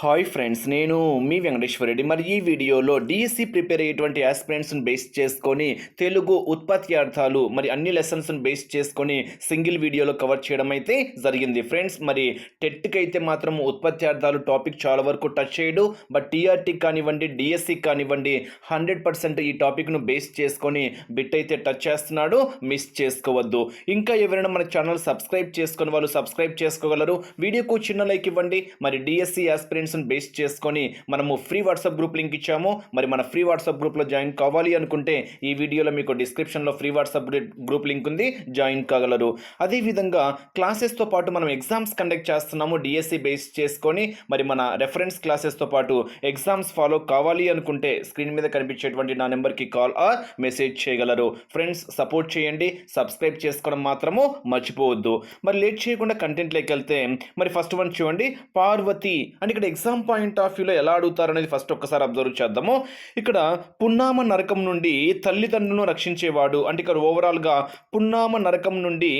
Hi friends నేను మీ వెంకటేశ్వర రెడ్డి. మరి ఈ వీడియోలో డిఎస్సి ప్రిపేర్ అయ్యేటువంటి ఆస్పిరెంట్స్ని బేస్ చేసుకొని తెలుగు ఉత్పత్తి అర్థాలు మరి అన్ని లెసన్స్ని బేస్ చేసుకొని సింగిల్ వీడియోలో కవర్ చేయడం అయితే జరిగింది. ఫ్రెండ్స్ మరి టెట్కి అయితే మాత్రం ఉత్పత్తి అర్థాలు టాపిక్ చాలా వరకు టచ్ చేయడు. బట్ టీఆర్టీ కానివ్వండి డిఎస్సి కానివ్వండి హండ్రెడ్ పర్సెంట్ ఈ టాపిక్ను బేస్ చేసుకొని బిట్ అయితే టచ్ చేస్తున్నాడు. మిస్ చేసుకోవద్దు. ఇంకా ఎవరైనా మన ఛానల్ సబ్స్క్రైబ్ చేసుకొని వాళ్ళు సబ్స్క్రైబ్ చేసుకోగలరు. వీడియోకు చిన్న లైక్ ఇవ్వండి. మరి డిఎస్సి ఆస్పిరెంట్స్ని బేస్ చేసుకొని మనము ఫ్రీ వాట్సాప్ గ్రూప్ లింక్ ఇచ్చాము. మరి మన ఫ్రీ వాట్సాప్ గ్రూప్లో జాయిన్ కావాలి అనుకుంటే ఈ వీడియోలో మీకు డిస్క్రిప్షన్లో ఫ్రీ వాట్సాప్ గ్రూప్ లింక్ ఉంది. జాయిన్ కాగలరు. అదేవిధంగా క్లాసెస్తో పాటు మనం ఎగ్జామ్స్ కండక్ట్ చేస్తున్నాము. డిఎస్సి బేస్ చేసుకొని మరి మన రెఫరెన్స్ క్లాసెస్తో పాటు ఎగ్జామ్స్ ఫాలో కావాలి అనుకుంటే స్క్రీన్ మీద కనిపించేటువంటి నా నెంబర్కి కాల్ ఆర్ మెసేజ్ చేయగలరు. ఫ్రెండ్స్ సపోర్ట్ చేయండి. సబ్స్క్రైబ్ చేసుకోవడం మాత్రము మర్చిపోవద్దు. మరి లేట్ చేయకుండా కంటెంట్లోకి వెళ్తే మరి ఫస్ట్ వన్ చూడండి. పార్వతి అని ఇక్కడ ఎగ్జామ్ పాయింట్ ఆఫ్ వ్యూలో ఎలా అడుగుతారు అనేది ఫస్ట్ ఒక్కసారి అబ్జర్వ్ చేద్దాము. ఇక్కడ పున్నామ నరకం నుండి తల్లిదండ్రులను రక్షించేవాడు అంటే ఇక్కడ ఓవరాల్గా పున్నామ నరకం నుండి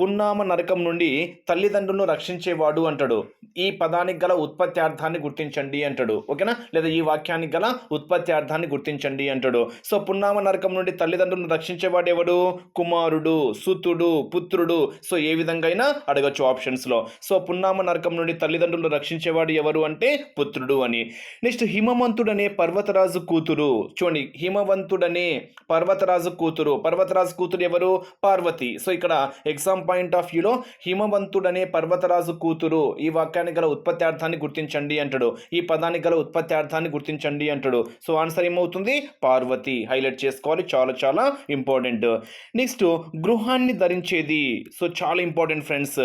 పున్నామ నరకం నుండి తల్లిదండ్రులను రక్షించేవాడు అంటాడు. ఈ పదానికి గల ఉత్పత్తి అర్థాన్ని గుర్తించండి అంటాడు. ఓకేనా? లేదా ఈ వాక్యానికి గల ఉత్పత్తి అర్థాన్ని గుర్తించండి అంటాడు. సో పున్నామ నరకం నుండి తల్లిదండ్రులను రక్షించేవాడు ఎవడు? కుమారుడు సుతుడు పుత్రుడు. సో ఏ విధంగా అయినా అడగచ్చు ఆప్షన్స్లో సో పున్నామ నరకం నుండి తల్లిదండ్రులను రక్షించేవాడు ఎవరు అంటే పుత్రుడు అని. నెక్స్ట్ హిమవంతుడనే పర్వతరాజు కూతురు. చూడండి హిమవంతుడనే పర్వతరాజు కూతురు. పర్వతరాజు కూతురు ఎవరు? పార్వతి. సో ఇక్కడ ఎగ్జామ్ పాయింట్ ఆఫ్ వ్యూలో హిమవంతుడనే పర్వతరాజు కూతురు ఈ వాక్యానికి గల ఉత్పత్తి అర్థాన్ని గుర్తించండి అంటాడు. ఈ పదానికి గల ఉత్పత్తి అర్థాన్ని గుర్తించండి అంటాడు. సో ఆన్సర్ ఏమవుతుంది? పార్వతి. హైలైట్ చేసుకోవాలి. చాలా చాలా ఇంపార్టెంట్. నెక్స్ట్ గృహాన్ని ధరించేది. సో చాలా ఇంపార్టెంట్ ఫ్రెండ్స్.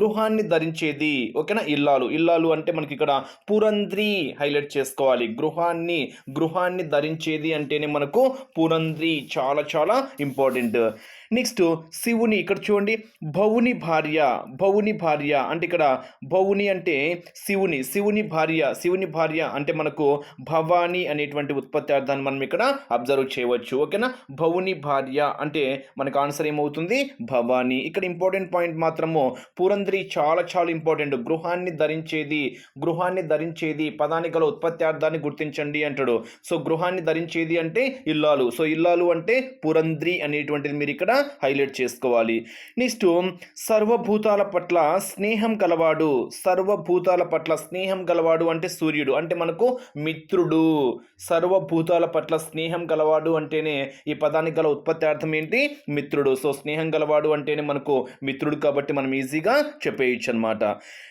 గృహాన్ని ధరించేది. ఓకేనా? ఇల్లాలు. ఇల్లాలు అంటే మనకి ఇక్కడ పురంద్రి హైలైట్ చేసుకోవాలి. గృహాన్ని గృహాన్ని ధరించేది అంటేనే మనకు పురంద్రి. చాలా చాలా ఇంపార్టెంట్. నెక్స్ట్ శివుని. ఇక్కడ చూడండి. భవుని భార్య భవుని భార్య అంటే ఇక్కడ భవుని అంటే శివుని శివుని భార్య శివుని భార్య అంటే మనకు భవాని అనేటువంటి ఉత్పత్తి అర్థాన్ని మనం ఇక్కడ అబ్జర్వ్ చేయవచ్చు ఓకేనా? భవుని భార్య అంటే మనకు ఆన్సర్ ఏమవుతుంది? భవాని. ఇక్కడ ఇంపార్టెంట్ పాయింట్ మాత్రము పురంధ్రి చాలా చాలా ఇంపార్టెంట్. గృహాన్ని ధరించేది గృహాన్ని ధరించేది పదానికి గల ఉత్పత్తి అర్థాన్ని గుర్తించండి అంటాడు. సో గృహాన్ని ధరించేది అంటే ఇల్లాలు. సో ఇల్లాలు అంటే పురంద్రి అనేటువంటిది మీరు ఇక్కడ హైలైట్ చేసుకోవాలి. నెక్స్ట్ సర్వభూతాల పట్ల స్నేహం గలవాడు. సర్వభూతాల పట్ల స్నేహం గలవాడు అంటే సూర్యుడు. అంటే మనకు మిత్రుడు. సర్వభూతాల పట్ల స్నేహం గలవాడు అంటేనే ఈ పదానికి గల ఉత్పత్తి అర్థం ఏంటి? మిత్రుడు. సో స్నేహం గలవాడు అంటేనే మనకు మిత్రుడు కాబట్టి మనం ఈజీగా చెప్పేయచ్చు అనమాట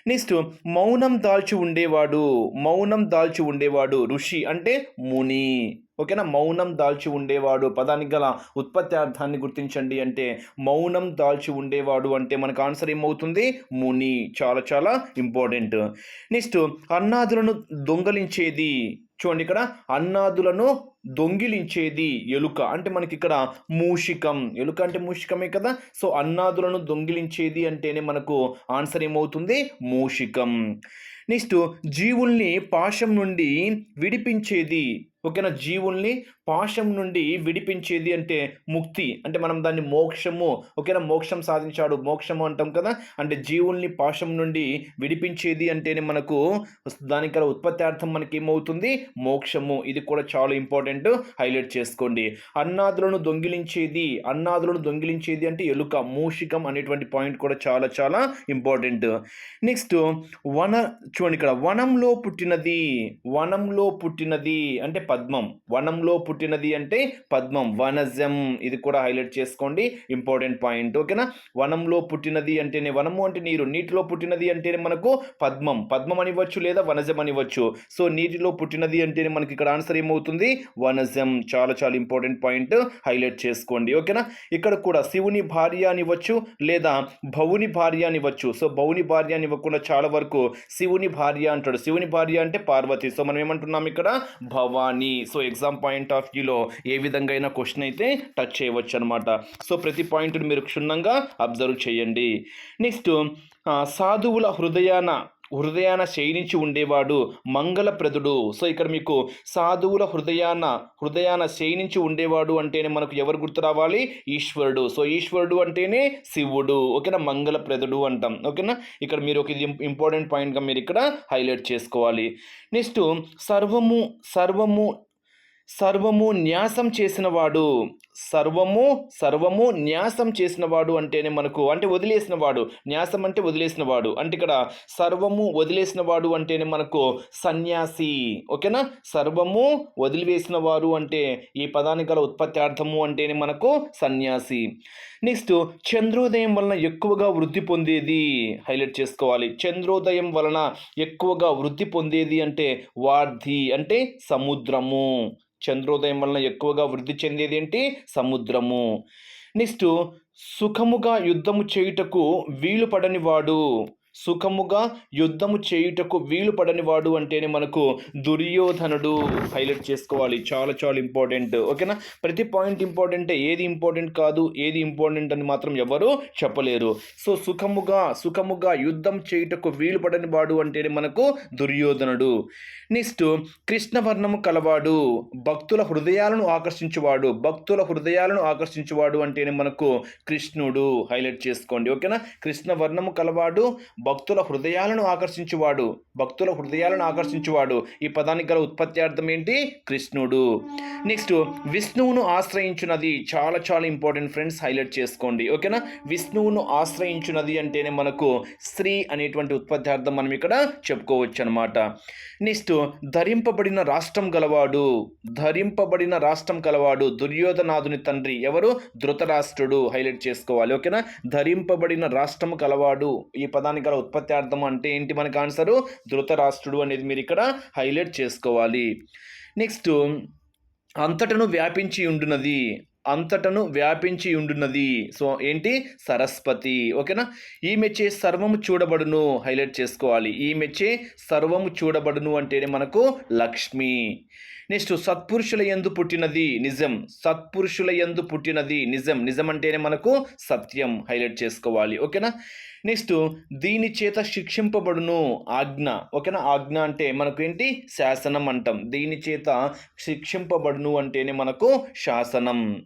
నెక్స్ట్ మౌనం దాల్చి ఉండేవాడు. మౌనం దాల్చి ఉండేవాడు ఋషి అంటే ముని. ఓకేనా? మౌనం దాల్చి ఉండేవాడు. పదానికి గల ఉత్పత్తి అర్థాన్ని గుర్తించండి అంటే మౌనం దాల్చి ఉండేవాడు అంటే మనకు ఆన్సర్ ఏమవుతుంది? ముని. చాలా చాలా ఇంపార్టెంట్. నెక్స్ట్ అన్నాదులను దొంగలించేది. చూడండి ఇక్కడ అన్నాదులను దొంగిలించేది ఎలుక. అంటే మనకి ఇక్కడ మూషికం. ఎలుక అంటే మూషికమే కదా? సో అన్నాదులను దొంగిలించేది అంటేనే మనకు ఆన్సర్ ఏమవుతుంది? మూషికం. నెక్స్ట్ జీవుల్ని పాశం నుండి విడిపించేది. ఓకేనా? జీవుల్ని పాశం నుండి విడిపించేది అంటే ముక్తి. అంటే మనం దాన్ని మోక్షము ఓకేనా? మోక్షం సాధించాడు మోక్షము అంటాం కదా? అంటే జీవుల్ని పాశం నుండి విడిపించేది అంటేనే మనకు దానికి ఉత్పత్తి అర్థం మనకి ఏమవుతుంది మోక్షము. ఇది కూడా చాలా ఇంపార్టెంట్ హైలైట్ చేసుకోండి. అన్నాదులను దొంగిలించేది అన్నాదులను దొంగిలించేది అంటే ఎలుక మూషికం అనేటువంటి పాయింట్ కూడా చాలా చాలా ఇంపార్టెంట్. నెక్స్ట్ వన చూడండి ఇక్కడ వనంలో పుట్టినది వనంలో పుట్టినది అంటే పద్మం. వనంలో పుట్టినది అంటే పద్మం. వనజం ఇది కూడా హైలైట్ చేసుకోండి. ఇంపార్టెంట్ పాయింట్ ఓకేనా? వనంలో పుట్టినది అంటేనే వనము అంటే నీరు. నీటిలో పుట్టినది అంటేనే మనకు పద్మం. పద్మం అనివ్వచ్చు లేదా వనజం అనివ్వచ్చు. సో నీటిలో పుట్టినది అంటేనే మనకి ఇక్కడ ఆన్సర్ ఏమవుతుంది? వనజం. చాలా చాలా ఇంపార్టెంట్ పాయింట్ హైలైట్ చేసుకోండి ఓకేనా? ఇక్కడ కూడా శివుని భార్య అనివ్వచ్చు లేదా భవుని భార్య అనివ్వచ్చు. సో భవుని భార్య అనివ్వకుండా చాలా వరకు శివుని భార్య అంటాడు. శివుని భార్య అంటే పార్వతి. సో మనం ఏమంటున్నాం ఇక్కడ? Bhavani. So exam point of వ్యూలో ఏ విధంగా అయినా క్వశ్చన్ అయితే టచ్ చేయవచ్చు అనమాట సో ప్రతి పాయింట్ని మీరు క్షుణ్ణంగా అబ్జర్వ్ చేయండి. నెక్స్ట్ సాధువుల హృదయాన హృదయాన శయనించి ఉండేవాడు మంగళప్రదుడు. సో ఇక్కడ మీకు సాధువుల హృదయాన హృదయాన శయనించి ఉండేవాడు అంటేనే మనకు ఎవరు గుర్తు రావాలి? ఈశ్వరుడు. సో ఈశ్వరుడు అంటేనే శివుడు. ఓకేనా? మంగళప్రదుడు అంటాం. ఓకేనా? ఇక్కడ మీరు ఒక ఇది ఇంపార్టెంట్ పాయింట్గా మీరు ఇక్కడ హైలైట్ చేసుకోవాలి. నెక్స్ట్ సర్వము సర్వము సర్వము న్యాసం చేసినవాడు సర్వము సర్వము న్యాసం చేసినవాడు అంటేనే మనకు అంటే వదిలేసినవాడు న్యాసం అంటే వదిలేసినవాడు. అంటే ఇక్కడ సర్వము వదిలేసినవాడు అంటేనే మనకు సన్యాసి ఓకేనా? సర్వము వదిలివేసిన వారు అంటే ఈ పదానికి గల ఉత్పత్తి అర్థము అంటేనే మనకు సన్యాసి. నెక్స్ట్ చంద్రోదయం వలన ఎక్కువగా వృద్ధి పొందేది? హైలైట్ చేసుకోవాలి. చంద్రోదయం వలన ఎక్కువగా వృద్ధి పొందేది అంటే వార్ధి అంటే సముద్రము. చంద్రోదయం వలన ఎక్కువగా వృద్ధి చెందేది ఏంటి? సముద్రము. నెక్స్ట్ సుఖముగా యుద్ధము చేయుటకు వీలు పడని వాడు సుఖముగా యుద్ధము చేయుటకు వీలు పడని వాడు అంటేనే మనకు దుర్యోధనుడు. హైలైట్ చేసుకోవాలి. చాలా చాలా ఇంపార్టెంట్. ఓకేనా? ప్రతి పాయింట్ ఇంపార్టెంటే. ఏది ఇంపార్టెంట్ కాదు ఏది ఇంపార్టెంట్ అని మాత్రం ఎవరు చెప్పలేరు. సో సుఖముగా సుఖముగా యుద్ధం చేయుటకు వీలు పడని వాడు అంటేనే మనకు దుర్యోధనుడు. నెక్స్ట్ కృష్ణవర్ణము కలవాడు. భక్తుల హృదయాలను ఆకర్షించువాడు. భక్తుల హృదయాలను ఆకర్షించేవాడు అంటేనే మనకు కృష్ణుడు. హైలైట్ చేసుకోండి. ఓకేనా? కృష్ణవర్ణము కలవాడు. భక్తుల హృదయాలను ఆకర్షించువాడు. భక్తుల హృదయాలను ఆకర్షించువాడు. ఈ పదానికి గల ఉత్పత్తి అర్థం ఏంటి? కృష్ణుడు. నెక్స్ట్ విష్ణువును ఆశ్రయించున్నది చాలా చాలా ఇంపార్టెంట్ ఫ్రెండ్స్ హైలైట్ చేసుకోండి. ఓకేనా? విష్ణువును ఆశ్రయించున్నది అంటేనే మనకు స్త్రీ అనేటువంటి ఉత్పత్తి అర్థం మనం ఇక్కడ చెప్పుకోవచ్చు అనమాట నెక్స్ట్ ధరింపబడిన రాష్ట్రం గలవాడు. ధరింపబడిన రాష్ట్రం గలవాడు. దుర్యోధనాథుని తండ్రి ఎవరు? ధృతరాష్ట్రుడు. హైలైట్ చేసుకోవాలి. ఓకేనా? ధరింపబడిన రాష్ట్రం కలవాడు ఈ పదానికి గల ఉత్పత్తి అర్థం అంటే ఏంటి మనకి ఆన్సరు? ధృతరాష్ట్రుడు అనేది మీరు ఇక్కడ హైలైట్ చేసుకోవాలి. నెక్స్ట్ అంతటను వ్యాపించి ఉండునది. అంతటను వ్యాపించి ఉండున్నది సో ఏంటి? సరస్వతి. ఓకేనా? ఈమెచ్చే సర్వము చూడబడును హైలైట్ చేసుకోవాలి. ఈమెచ్చే సర్వము చూడబడును అంటేనే మనకు లక్ష్మి. నెక్స్ట్ సత్పురుషుల ఎందు పుట్టినది నిజం. సత్పురుషుల ఎందు పుట్టినది నిజం. నిజం అంటేనే మనకు సత్యం హైలైట్ చేసుకోవాలి. ఓకేనా? నెక్స్ట్ దీని చేత శిక్షింపబడును ఆజ్ఞ. ఓకేనా? ఆజ్ఞ అంటే మనకు ఏంటి? శాసనం అంటాం. దీని చేత శిక్షింపబడును అంటేనే మనకు శాసనం.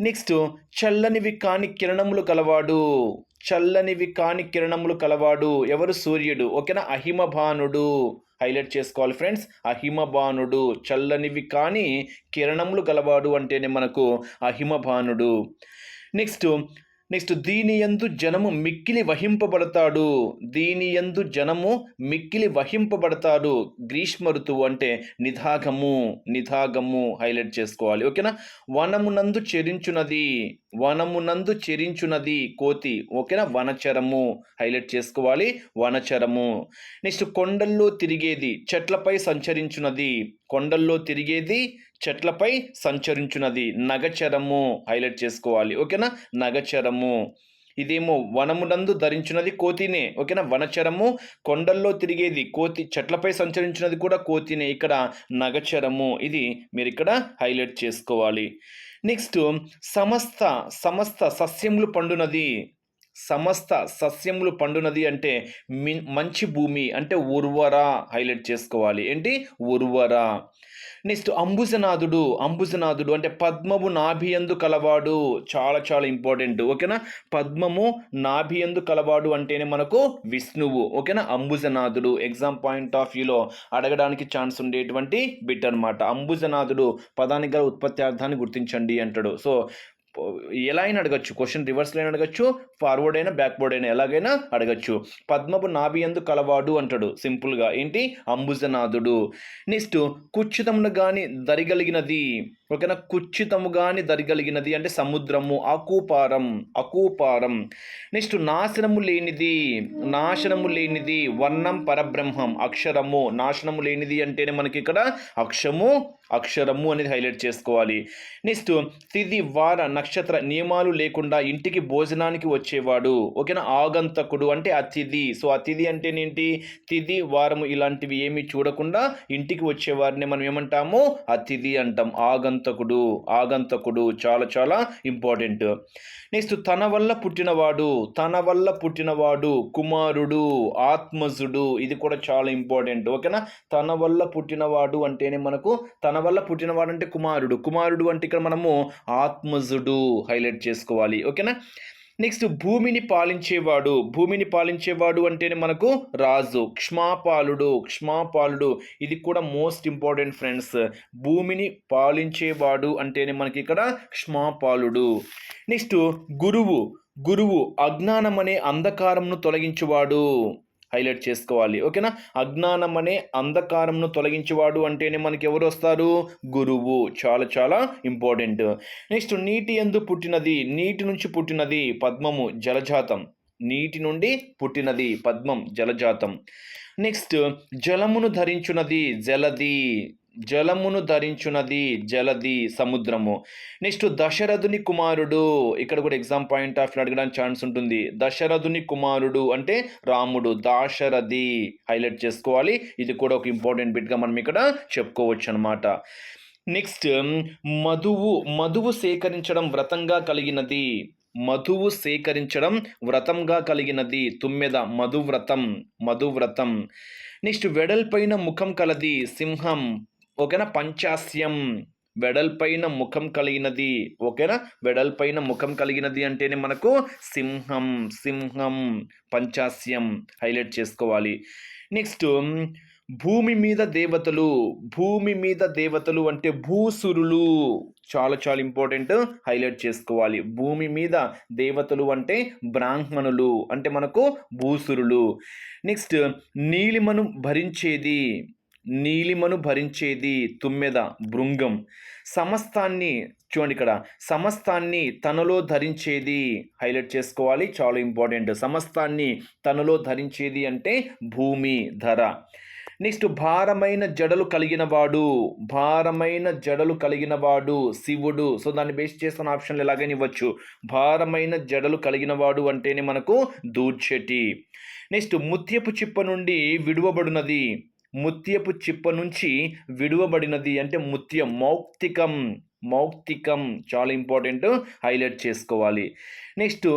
నెక్స్ట్ చల్లనివి కాని కిరణములు కలవాడు. చల్లనివి కాని కిరణములు కలవాడు ఎవరు? సూర్యుడు. ఓకేనా? అహిమభానుడు. హైలైట్ చేసుకోవాలి ఫ్రెండ్స్. ఆ అహిమభానుడు చల్లనివి కానీ కిరణములు గలవాడు అంటేనే మనకు అహిమభానుడు నెక్స్ట్ నెక్స్ట్ దీని యందు జనము మిక్కిలి వహింపబడతాడు. దీని యందు జనము మిక్కిలి వహింపబడతాడు. గ్రీష్మ ఋతువు అంటే నిధాగము నిధాగము హైలైట్ చేసుకోవాలి. ఓకేనా? వనమునందు చెరించునది వనమునందు చెరించునది కోతి. ఓకేనా? వనచరము హైలైట్ చేసుకోవాలి. వనచరము. నెక్స్ట్ కొండల్లో తిరిగేది చెట్లపై సంచరించున్నది కొండల్లో తిరిగేది చెట్లపై సంచరించున్నది నగచరము హైలైట్ చేసుకోవాలి. ఓకేనా? నగచరము. ఇదేమో వనమునందు ధరించినది కోతినే. ఓకేనా? వనచరము. కొండల్లో తిరిగేది కోతి చెట్లపై సంచరించినది కూడా కోతినే. ఇక్కడ నగచరము. ఇది మీరు ఇక్కడ హైలైట్ చేసుకోవాలి. నెక్స్ట్ సమస్త సమస్త సస్యములు పండునది. సమస్త సస్యములు పండునది అంటే మి మంచి భూమి అంటే ఉర్వర హైలైట్ చేసుకోవాలి. ఏంటి? ఉర్వర నెక్స్ట్ అంబుజనాథుడు అంబుజనాథుడు అంటే పద్మము నాభియందు కలవాడు చాలా చాలా ఇంపార్టెంట్. ఓకేనా? పద్మము నాభియందు కలవాడు అంటేనే మనకు విష్ణువు. ఓకేనా? అంబుజనాథుడు ఎగ్జామ్ పాయింట్ ఆఫ్ వ్యూలో అడగడానికి ఛాన్స్ ఉండేటువంటి బిట్ అనమాట అంబుజనాథుడు పదానికి గల ఉత్పత్తి అర్థాన్ని గుర్తించండి అంటాడు. సో ఎలా అయినా అడగచ్చు. క్వశ్చన్ రివర్స్లో అయినా అడగచ్చు ఫార్వర్డ్ అయినా బ్యాక్వర్డ్ అయినా ఎలాగైనా అడగచ్చు. పద్మపు నాభి ఎందు కలవాడు అంటాడు సింపుల్గా. ఏంటి? అంబుజనాథుడు. నెక్స్ట్ కుచ్చితమును కానీ దరిగలిగినది. ఓకేనా? కుచ్చితము కానీ దరిగలిగినది అంటే సముద్రము అకూపారం అకూపారం. నెక్స్ట్ నాశనము లేనిది నాశనము లేనిది వర్ణం పరబ్రహ్మం అక్షరము. నాశనము లేనిది అంటేనే మనకి ఇక్కడ అక్షము అక్షరము అనేది హైలైట్ చేసుకోవాలి. నెక్స్ట్ తిది వార నక్షత్ర నియమాలు లేకుండా ఇంటికి భోజనానికి వచ్చేవాడు. ఓకేనా? ఆగంతకుడు అంటే అతిథి. సో అతిథి అంటేనేంటి తిది వారము ఇలాంటివి ఏమీ చూడకుండా ఇంటికి వచ్చేవారిని మనం ఏమంటాము? అతిథి అంటాం. ఆగంత ఆగంతకుడు ఆగంతకుడు చాలా చాలా ఇంపార్టెంట్. నెక్స్ట్ తన వల్ల పుట్టినవాడు తన వల్ల పుట్టినవాడు కుమారుడు ఆత్మజుడు ఇది కూడా చాలా ఇంపార్టెంట్ ఓకేనా? తన వల్ల పుట్టినవాడు అంటేనే మనకు తన వల్ల పుట్టినవాడు అంటే కుమారుడు కుమారుడు అంటే ఇక్కడ మనము ఆత్మజుడు హైలైట్ చేసుకోవాలి ఓకేనా? నెక్స్ట్ భూమిని పాలించేవాడు. భూమిని పాలించేవాడు అంటేనే మనకు రాజు. క్ష్మాపాలుడు క్ష్మాపాలుడు. ఇది కూడా మోస్ట్ ఇంపార్టెంట్ ఫ్రెండ్స్. భూమిని పాలించేవాడు అంటేనే మనకి ఇక్కడ క్ష్మాపాలుడు. నెక్స్ట్ గురువు. గురువు అజ్ఞానం అనే అంధకారంను తొలగించువాడు. హైలైట్ చేసుకోవాలి. ఓకేనా? అజ్ఞానం అనే అంధకారంను తొలగించేవాడు అంటేనే మనకి ఎవరు వస్తారు? గురువు. చాలా చాలా ఇంపార్టెంట్. నెక్స్ట్ నీటి ఎందు పుట్టినది నీటి నుంచి పుట్టినది పద్మము జలజాతం. నీటి నుండి పుట్టినది పద్మం జలజాతం. నెక్స్ట్ జలమును ధరించున్నది జలది. జలమును ధరించున్నది జలది సముద్రము. నెక్స్ట్ దశరథుని కుమారుడు ఇక్కడ కూడా ఎగ్జామ్ పాయింట్ ఆఫ్ అడగడానికి ఛాన్స్ ఉంటుంది. దశరథుని కుమారుడు అంటే రాముడు దాశరథి. హైలైట్ చేసుకోవాలి. ఇది కూడా ఒక ఇంపార్టెంట్ బిట్గా మనం ఇక్కడ చెప్పుకోవచ్చు అనమాట నెక్స్ట్ మధువు మధువు సేకరించడం వ్రతంగా కలిగినది. మధువు సేకరించడం వ్రతంగా కలిగినది. తుమ్మెద మధువ్రతం మధువ్రతం. నెక్స్ట్ వెడల్పైన ముఖం కలది సింహం. ఓకేనా? పంచాస్యం వెడల్పైన ముఖం కలిగినది. ఓకేనా? వెడల్పైన ముఖం కలిగినది అంటేనే మనకు సింహం సింహం పంచాస్యం హైలైట్ చేసుకోవాలి. నెక్స్ట్ భూమి మీద దేవతలు భూమి మీద దేవతలు అంటే భూసురులు. చాలా చాలా ఇంపార్టెంట్ హైలైట్ చేసుకోవాలి. భూమి మీద దేవతలు అంటే బ్రాహ్మణులు అంటే మనకు భూసురులు. నెక్స్ట్ నీలిమను భరించేది. నీలిమను భరించేది తుమ్మెద భృంగం. సమస్తాన్ని చూడండి ఇక్కడ. సమస్తాన్ని తనలో ధరించేది హైలైట్ చేసుకోవాలి. చాలా ఇంపార్టెంట్. సమస్తాన్ని తనలో ధరించేది అంటే భూమి ధర. నెక్స్ట్ భారమైన జడలు కలిగిన వాడు భారమైన జడలు కలిగిన వాడు శివుడు. సో దాన్ని బేస్ చేసుకున్న ఆప్షన్లు ఎలాగైనా ఇవ్వచ్చు. భారమైన జడలు కలిగిన వాడు అంటేనే మనకు దూర్చెటి నెక్స్ట్ ముత్యపు చిప్ప నుండి విడువబడినది. ముత్యపు చిప్ప నుంచి విడువబడినది అంటే ముత్యం మౌక్తికం మౌక్తికం చాలా ఇంపార్టెంట్ హైలైట్ చేసుకోవాలి. నెక్స్ట్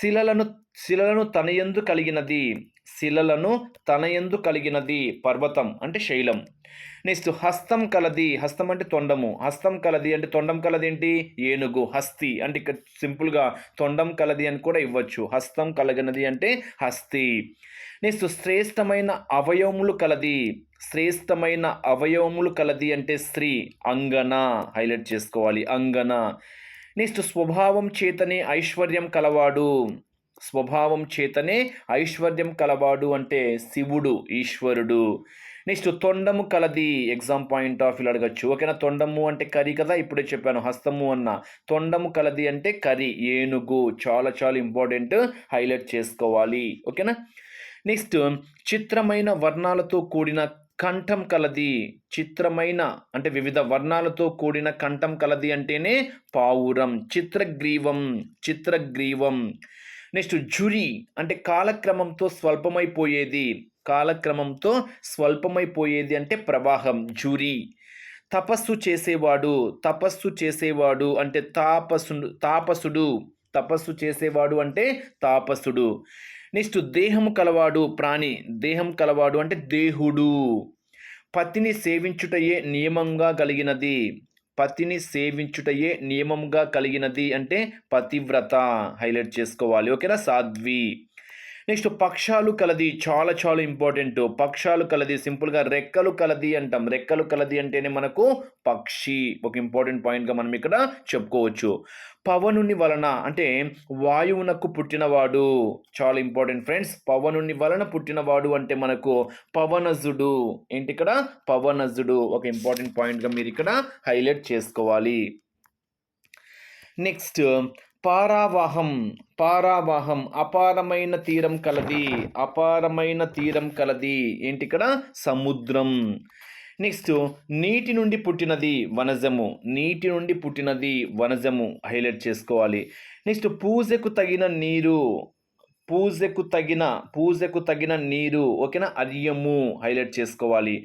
శిలలను శిలలను తనయందు కలిగినది శిలలను తనయందు కలిగినది పర్వతం అంటే శైలం. నెక్స్ట్ హస్తం కలది. హస్తం అంటే తొండము. హస్తం కలది అంటే తొండం కలది ఏంటి? ఏనుగు హస్తి అంటే ఇక్కడ సింపుల్గా తొండం కలది అని కూడా ఇవ్వచ్చు. హస్తం కలగనది అంటే హస్తి. నెక్స్ట్ శ్రేష్టమైన అవయవములు కలది. శ్రేష్టమైన అవయవములు కలది అంటే స్త్రీ. అంగన హైలైట్ చేసుకోవాలి. అంగన. నెక్స్ట్ స్వభావం చేతనే ఐశ్వర్యం కలవాడు. స్వభావం చేతనే ఐశ్వర్యం కలవాడు అంటే శివుడు ఈశ్వరుడు. నెక్స్ట్ తొండము కలది. ఎగ్జామ్ పాయింట్ ఆఫ్ వ్యూలో అడగచ్చు. ఓకేనా? తొండము అంటే కరి కదా? ఇప్పుడే చెప్పాను. హస్తము అన్న. తొండము కలది అంటే కరి ఏనుగు. చాలా చాలా ఇంపార్టెంట్ హైలైట్ చేసుకోవాలి. ఓకేనా? నెక్స్ట్ చిత్రమైన వర్ణాలతో కూడిన కంఠం కలది. చిత్రమైన అంటే వివిధ వర్ణాలతో కూడిన కంఠం కలది అంటేనే పావురం చిత్రగ్రీవం చిత్రగ్రీవం. నెక్స్ట్ జురి అంటే కాలక్రమంతో స్వల్పమైపోయేది. కాలక్రమంతో స్వల్పమైపోయేది అంటే ప్రవాహం జురి తపస్సు చేసేవాడు తపస్సు చేసేవాడు అంటే తాపసుడు తాపసుడు. తపస్సు చేసేవాడు అంటే తాపసుడు. నెక్స్ట్ దేహము కలవాడు ప్రాణి. దేహం కలవాడు అంటే దేహుడు. పతిని సేవించుటయే నియమంగా కలిగినది. పతిని సేవించుటయే నియమంగా కలిగినది అంటే పతివ్రత. హైలైట్ చేసుకోవాలి. ఓకేనా? సాధ్వి. నెక్స్ట్ పక్షాలు కలది చాలా చాలా ఇంపార్టెంట్. పక్షాలు కలది సింపుల్గా రెక్కలు కలది అంటాం. రెక్కలు కలది అంటేనే మనకు పక్షి. ఒక ఇంపార్టెంట్ పాయింట్గా మనం ఇక్కడ చెప్పుకోవచ్చు. పవనుని వలన అంటే వాయువునకు పుట్టినవాడు. చాలా ఇంపార్టెంట్ ఫ్రెండ్స్. పవనుని వలన పుట్టినవాడు అంటే మనకు పవనజుడు. ఏంటి ఇక్కడ? పవనజుడు. ఒక ఇంపార్టెంట్ పాయింట్గా మీరు ఇక్కడ హైలైట్ చేసుకోవాలి. నెక్స్ట్ పారావాహం పారావాహం అపారమైన తీరం కలది అపారమైన తీరం కలది. ఏంటి ఇక్కడ సముద్రం. నెక్స్ట్ నీటి నుండి పుట్టినది వనజము. నీటి నుండి పుట్టినది వనజము. హైలైట్ చేసుకోవాలి. నెక్స్ట్ పూజకు తగిన నీరు. పూజకు తగిన పూజకు తగిన నీరు ఓకేనా? అర్యము హైలైట్ చేసుకోవాలి.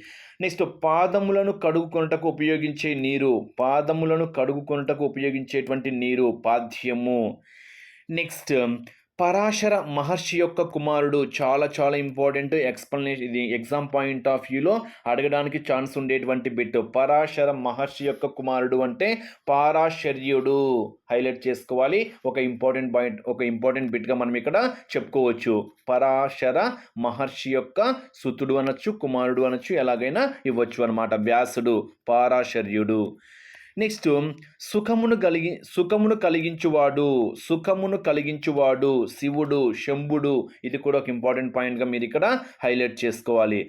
నెక్స్ట్ పాదములను కడుగుకొనటకు ఉపయోగించే నీరు పాదములను కడుగుకొనటకు ఉపయోగించేటువంటి నీరు పాద్యము. నెక్స్ట్ పరాశర మహర్షి యొక్క కుమారుడు చాలా చాలా ఇంపార్టెంట్ ఎక్స్ప్లెనేషన్ ఇది ఎగ్జామ్ పాయింట్ ఆఫ్ వ్యూలో అడగడానికి ఛాన్స్ ఉండేటువంటి బిట్ పరాశర మహర్షి యొక్క కుమారుడు అంటే పారాశర్యుడు. హైలైట్ చేసుకోవాలి. ఒక ఇంపార్టెంట్ పాయింట్ ఒక ఇంపార్టెంట్ బిట్గా మనం ఇక్కడ చెప్పుకోవచ్చు. పరాశర మహర్షి యొక్క సుతుడు అనొచ్చు కుమారుడు అనొచ్చు ఎలాగైనా ఇవ్వచ్చు అనమాట వ్యాసుడు పారాశర్యుడు. నెక్స్ట్ సుఖమును కలిగి సుఖమును కలిగించువాడు సుఖమును కలిగించువాడు శివుడు శంభుడు ఇది కూడా ఒక ఇంపార్టెంట్ పాయింట్గా మీరు ఇక్కడ హైలైట్ చేసుకోవాలి.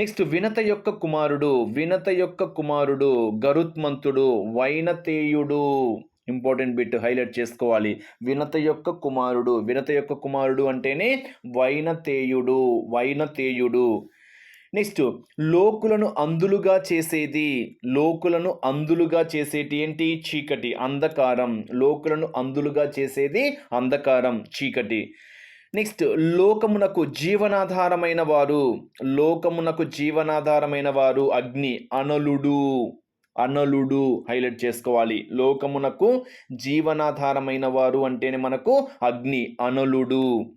నెక్స్ట్ వినత యొక్క కుమారుడు వినత యొక్క కుమారుడు గరుత్మంతుడు వైనతేయుడు ఇంపార్టెంట్ బిట్ హైలైట్ చేసుకోవాలి. వినత యొక్క కుమారుడు వినత యొక్క కుమారుడు అంటేనే వైనతేయుడు వైనతేయుడు. నెక్స్ట్ లోకులను అందులుగా చేసేది. లోకులను అందులుగా చేసేటి ఏంటి? చీకటి అంధకారం. లోకులను అందులుగా చేసేది అంధకారం చీకటి. నెక్స్ట్ లోకమునకు జీవనాధారమైన వారు. లోకమునకు జీవనాధారమైన వారు అగ్ని అనలుడు. అనలుడు హైలైట్ చేసుకోవాలి. లోకమునకు జీవనాధారమైన వారు అంటేనే మనకు అగ్ని అనలుడు.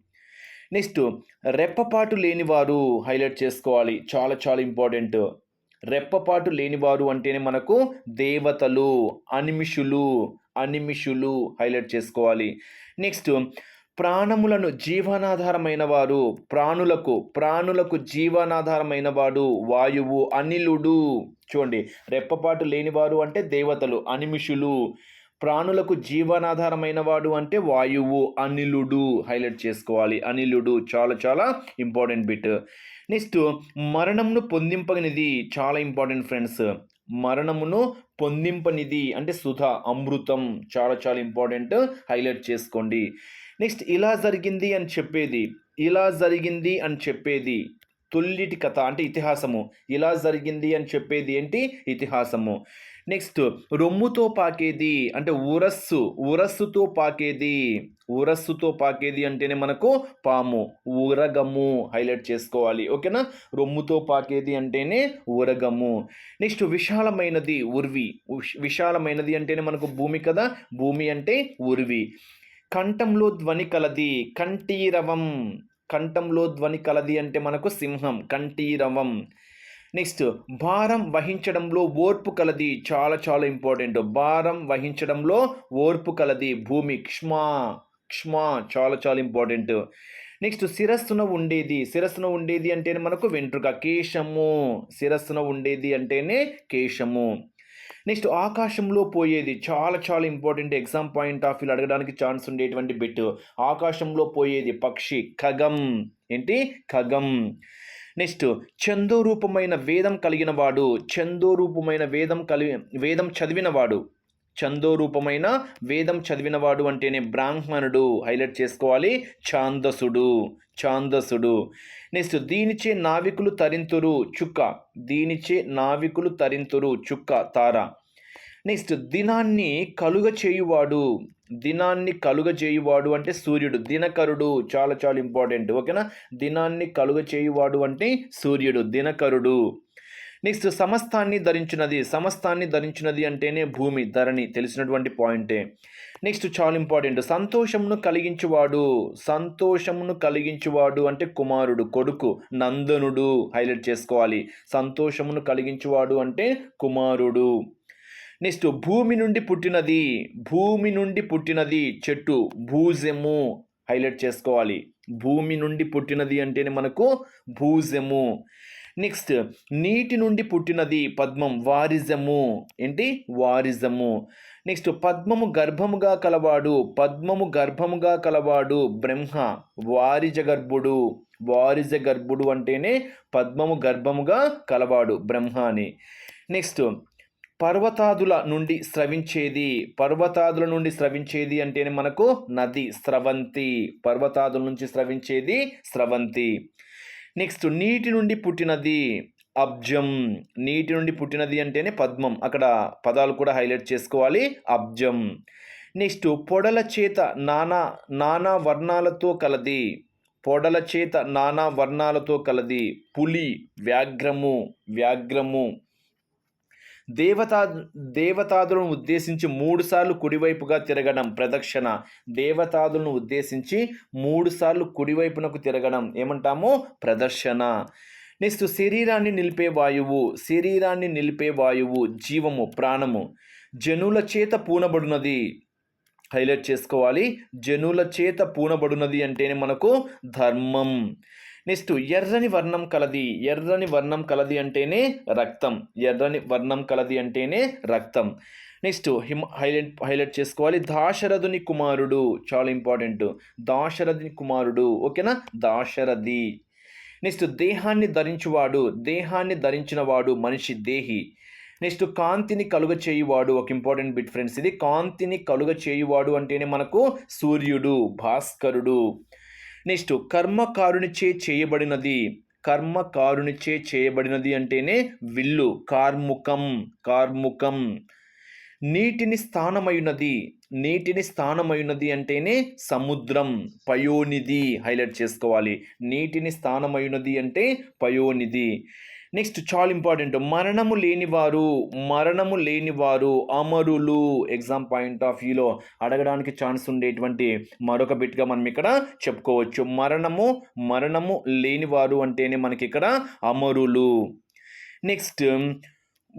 నెక్స్ట్ రెప్పపాటు లేనివారు హైలైట్ చేసుకోవాలి. చాలా చాలా ఇంపార్టెంట్. రెప్పపాటు లేనివారు అంటేనే మనకు దేవతలు అనిమిషులు అనిమిషులు హైలైట్ చేసుకోవాలి. నెక్స్ట్ ప్రాణములను జీవనాధారమైన వారు ప్రాణులకు ప్రాణులకు జీవనాధారమైన వాడు వాయువు అనిలుడు. చూడండి రెప్పపాటు లేనివారు అంటే దేవతలు అనిమిషులు. ప్రాణులకు జీవనాధారమైన వాడు అంటే వాయువు అనిలుడు హైలైట్ చేసుకోవాలి. అనిలుడు చాలా చాలా ఇంపార్టెంట్ బిట్. నెక్స్ట్ మరణంను పొందింపనిది చాలా ఇంపార్టెంట్ ఫ్రెండ్స్. మరణమును పొందింపనిది అంటే సుధ అమృతం చాలా చాలా ఇంపార్టెంట్ హైలైట్ చేసుకోండి. నెక్స్ట్ ఇలా జరిగింది అని చెప్పేది. ఇలా జరిగింది అని చెప్పేది. తొల్లిటి కథ అంటే ఇతిహాసము. ఇలా జరిగింది అని చెప్పేది ఏంటి? ఇతిహాసము. నెక్స్ట్ రొమ్ముతో పాకేది అంటే ఉరస్సు ఉరస్సుతో పాకేది. ఉరస్సుతో పాకేది అంటేనే మనకు పాము ఊరగము హైలైట్ చేసుకోవాలి. ఓకేనా? రొమ్ముతో పాకేది అంటేనే ఊరగము. నెక్స్ట్ విశాలమైనది ఉర్వి. విశాలమైనది అంటేనే మనకు భూమి కదా? భూమి అంటే ఉర్వి. కంఠంలో ధ్వని కలది కంఠీరవం. కంఠంలో ధ్వని కలది అంటే మనకు సింహం కంఠీరవం. నెక్స్ట్ భారం వహించడంలో ఓర్పు కలది చాలా చాలా ఇంపార్టెంట్. భారం వహించడంలో ఓర్పు కలది భూమి క్ష్మా క్ష్మా చాలా చాలా ఇంపార్టెంట్. నెక్స్ట్ శిరస్సున ఉండేది. శిరస్సున ఉండేది అంటేనే మనకు వెంట్రుక కేశము. శిరస్సున ఉండేది అంటేనే కేశము. నెక్స్ట్ ఆకాశంలో పోయేది చాలా చాలా ఇంపార్టెంట్ ఎగ్జామ్ పాయింట్ ఆఫ్ వ్యూలో అడగడానికి ఛాన్స్ ఉండేటువంటి బిట్. ఆకాశంలో పోయేది పక్షి ఖగం. ఏంటి? ఖగం. నెక్స్ట్ చందో రూపమైన వేదం కలిగిన వాడు చందోరూపమైన వేదం కలిగి వేదం చదివినవాడు చందోరూపమైన వేదం చదివినవాడు అంటేనే బ్రాహ్మణుడు. హైలైట్ చేసుకోవాలి. ఛాందసుడు. ఛాందసుడు. నెక్స్ట్ దీనిచే నావికులు తరింతురు చుక్క. దీనిచే నావికులు తరింతురు చుక్క తార. నెక్స్ట్ దినాన్ని కలుగ చేయువాడు. దినాన్ని కలుగ చేయువాడు అంటే సూర్యుడు. దినకరుడు చాలా చాలా ఇంపార్టెంట్. ఓకేనా? దినాన్ని కలుగ చేయువాడు అంటే సూర్యుడు. దినకరుడు. నెక్స్ట్ సమస్తాన్ని ధరించినది సమస్తాన్ని ధరించినది అంటేనే భూమి ధరణి తెలిసినటువంటి పాయింటే నెక్స్ట్ చాలా ఇంపార్టెంట్ సంతోషమును కలిగించువాడు సంతోషమును కలిగించువాడు అంటే కుమారుడు కొడుకు నందనుడు హైలైట్ చేసుకోవాలి. సంతోషమును కలిగించువాడు అంటే కుమారుడు. నెక్స్ట్ భూమి నుండి పుట్టినది భూమి నుండి పుట్టినది చెట్టు భూజము హైలైట్ చేసుకోవాలి. భూమి నుండి పుట్టినది అంటేనే మనకు భూజము. నెక్స్ట్ నీటి నుండి పుట్టినది పద్మం వారిజము. ఏంటి? వారిజము. నెక్స్ట్ పద్మము గర్భముగా కలవాడు పద్మము గర్భముగా కలవాడు బ్రహ్మ వారిజ గర్భుడు. వారిజ గర్భుడు అంటేనే పద్మము గర్భముగా కలవాడు బ్రహ్మ అని. నెక్స్ట్ పర్వతాదుల నుండి స్రవించేది. పర్వతాదుల నుండి స్రవించేది అంటేనే మనకు నది స్రవంతి. పర్వతాదుల నుంచి స్రవించేది స్రవంతి. నెక్స్ట్ నీటి నుండి పుట్టినది అబ్జం. నీటి నుండి పుట్టినది అంటేనే పద్మం. అక్కడ పదాలు కూడా హైలైట్ చేసుకోవాలి. అబ్జం. నెక్స్ట్ పొడల చేత నానా నానా వర్ణాలతో కలది. పొడల చేత నానా వర్ణాలతో కలది. పులి వ్యాఘ్రము వ్యాఘ్రము. దేవతా దేవతాదులను ఉద్దేశించి మూడుసార్లు కుడివైపుగా తిరగడం ప్రదక్షిణ. దేవతాదులను ఉద్దేశించి మూడుసార్లు కుడివైపునకు తిరగడం ఏమంటాము? ప్రదర్శన నెక్స్ట్ శరీరాన్ని నిలిపే వాయువు శరీరాన్ని నిలిపే వాయువు జీవము ప్రాణము. జనుల చేత పూనబడునది. హైలైట్ చేసుకోవాలి. జనుల చేత పూనబడినది అంటేనే మనకు ధర్మం. నెక్స్ట్ ఎర్రని వర్ణం కలది. ఎర్రని వర్ణం కలది అంటేనే రక్తం. ఎర్రని వర్ణం కలది అంటేనే రక్తం. నెక్స్ట్ హిమ హైలైట్ హైలైట్ చేసుకోవాలి. దాశరథుని కుమారుడు. చాలా ఇంపార్టెంట్. దాశరథుని కుమారుడు. ఓకేనా? దాశరథి. నెక్స్ట్ దేహాన్ని ధరించువాడు. దేహాన్ని ధరించినవాడు మనిషి దేహి. నెక్స్ట్ కాంతిని కలుగ చేయువాడు. ఒక ఇంపార్టెంట్ బిట్ ఫ్రెండ్స్ ఇది. కాంతిని కలుగ చేయువాడు అంటేనే మనకు సూర్యుడు భాస్కరుడు. నెక్స్ట్ కర్మకారునిచే చేయబడినది. కర్మకారునిచే చేయబడినది అంటేనే విల్లు కార్ముకం కార్ముకం. నీటిని స్థానమైనది. నీటిని స్థానమైనది అంటేనే సముద్రం పయోనిధి. హైలైట్ చేసుకోవాలి. నీటిని స్థానమైనది అంటే పయోనిధి. నెక్స్ట్ చాలా ఇంపార్టెంట్. మరణము లేనివారు మరణము లేనివారు అమరులు. ఎగ్జామ్ పాయింట్ ఆఫ్ వ్యూలో అడగడానికి ఛాన్స్ ఉండేటువంటి మరొక బిట్గా మనం ఇక్కడ చెప్పుకోవచ్చు. మరణము మరణము లేనివారు అంటేనే మనకి ఇక్కడ అమరులు. నెక్స్ట్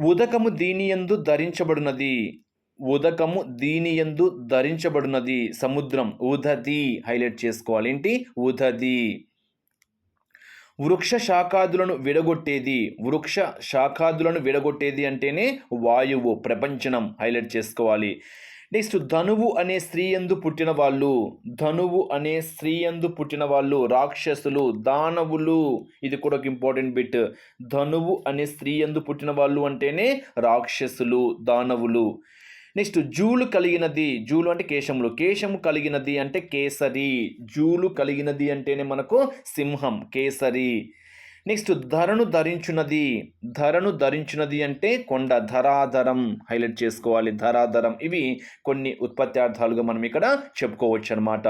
ఉదకము దీనియందు ధరించబడినది. ఉదకము దీనియందు ధరించబడినది. సముద్రం ఉదది. హైలైట్ చేసుకోవాలి. ఏంటి? ఉదది. వృక్ష శాఖాదులను విడగొట్టేది. వృక్ష శాఖాదులను విడగొట్టేది అంటేనే వాయువు ప్రపంచనం హైలైట్ చేసుకోవాలి. నెక్స్ట్ ధనువు అనే స్త్రీ ఎందు పుట్టిన వాళ్ళు ధనువు అనే స్త్రీ ఎందు పుట్టిన వాళ్ళు రాక్షసులు దానవులు. ఇది కూడా ఒక ఇంపార్టెంట్ బిట్. ధనువు అనే స్త్రీ ఎందు పుట్టిన వాళ్ళు అంటేనే రాక్షసులు దానవులు. నెక్స్ట్ జూలు కలిగినది జూలు అంటే కేశములు. కేశము కలిగినది అంటే కేసరి. జూలు కలిగినది అంటేనే మనకు సింహం కేసరి. నెక్స్ట్ ధరను ధరించున్నది ధరను ధరించున్నది అంటే కొండ ధరాధరం. హైలైట్ చేసుకోవాలి. ధరాధరం. ఇవి కొన్ని ఉత్పత్త్యార్థాలుగా మనం ఇక్కడ చెప్పుకోవచ్చు అనమాట